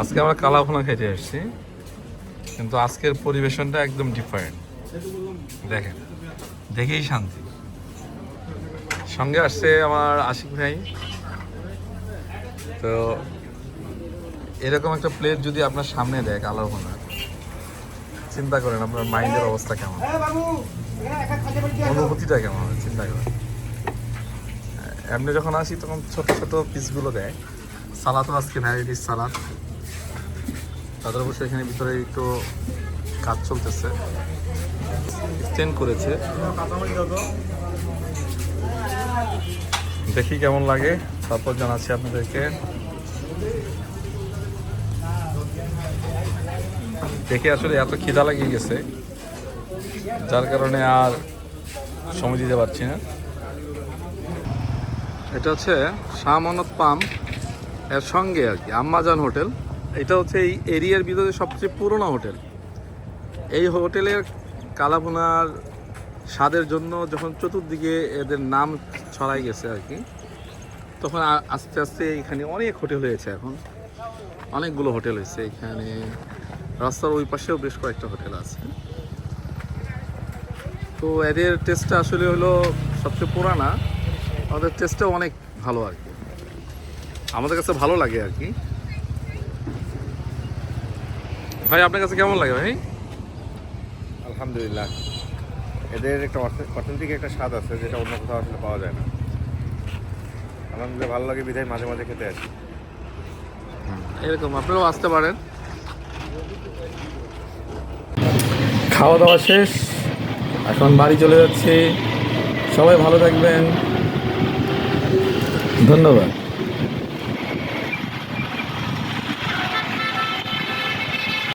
আজকে আমরা কালাভুনা খেতে এসেছি কিন্তু আজকের পরিবেশনটা একদম ডিফারেন্ট দেখেন দেখেই শান্তি। সঙ্গে আসছে আমার আশিক ভাই। তো এরকম একটা প্লেট যদি আপনার সামনে দেয় কালাভুনা চিন্তা করেন আপনার মাইন্ডের অবস্থা কেমন। অনুভূতিটা কেমন চিন্তা করেন। এমনি যখন আসি তখন ছোট ছোট পিসগুলো দেয়। সালাদও আজকে ভ্যারাইটিস সালাদ। তাদের অবশ্য এখানে ভিতরে একটু কাজ চলতেছে। করেছে। দেখি কেমন লাগে, তারপর জানাচ্ছি আপনাদেরকে। দেখে আসলে এত খিদা লাগিয়ে গেছে, যার কারণে আর সময় দিতে পারছি না। এটা হচ্ছে শাহমানত পাম্পের সঙ্গে আর কি, আম্মাজান হোটেল। এটা হচ্ছে এই এরিয়ার ভিতরে সবচেয়ে পুরনো হোটেল। এই হোটেলের কালাভুনার স্বাদের জন্য যখন চতুর্দিকে এদের নাম ছড়াই গেছে আর কি, তখন আস্তে আস্তে এখানে অনেক হোটেল হয়েছে এখন। অনেকগুলো হোটেল হয়েছে এখানে। রাস্তার ওই পাশেও বেশ কয়েকটা হোটেল আছে। তো এদের টেস্টটা আসলে হলো সবচেয়ে পুরানা। আমাদের টেস্টটাও অনেক ভালো আর কি। আমাদের কাছে ভালো লাগে আর কি। ভাই আপনার কাছে কেমন লাগে ভাই? আলহামদুলিল্লাহ। এদের একটা অথেন্টিক একটা স্বাদ আছে যেটা অন্য কোথাও আসলে পাওয়া যায় না। আলহামদুলিল্লাহ ভালো লাগে বিধায় মাঝে মাঝে খেতে আসি। এরকম আপনারাও আসতে পারেন। খাওয়া দাওয়া শেষ এখন বাড়ি চলে যাচ্ছি। সবাই ভালো থাকবেন। ধন্যবাদ।